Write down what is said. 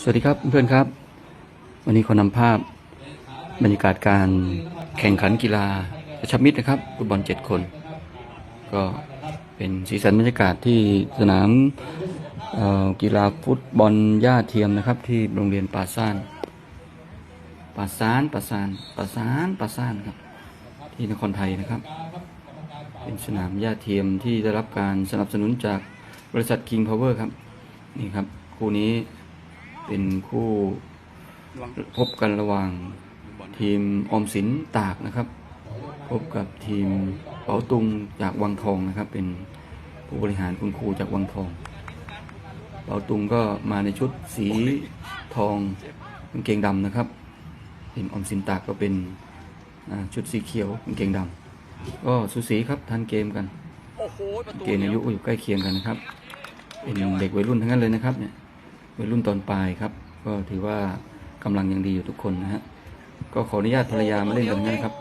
สวัสดีครับเพื่อนครับ วันนี้ขอนำภาพบรรยากาศการแข่งขันกีฬากระชับมิตรนะครับฟุตบอลเจ็ดคน ก็เป็นสีสันบรรยากาศที่สนามกีฬาฟุตบอลหญ้าเทียมนะครับ ที่โรงเรียนปาซานปาซานปาซานปาซานปาซานครับ ที่นครไทยนะครับ เป็นสนามหญ้าเทียมที่ได้รับการสนับสนุนจากบริษัท King Power ครับ นี่ครับ คู่นี้ เป็นคู่พบกันระหว่างทีมออมสินตากนะครับ พบกับทีมเป๋าตุงจากวังทองนะครับ เป็นผู้บริหารคุณครูจากวังทองเป๋าตุงก็มาในชุดสีทองกางเกงดำนะครับทีมออมสินตากก็เป็นอ่าชุดสีเขียวกางเกงดำก็สูสีครับทันเกมกันโอ้โหประตูเกณฑ์อายุก็อยู่ใกล้เคียงกันนะครับเป็นเด็กวัยรุ่นทั้งนั้นเลยนะครับเนี่ย วัยรุ่นตอนปลายครับ ก็ถือว่ากำลังยังดีอยู่ทุกคนนะฮะก็ขออนุญาตภรรยามาเล่นกันนะครับ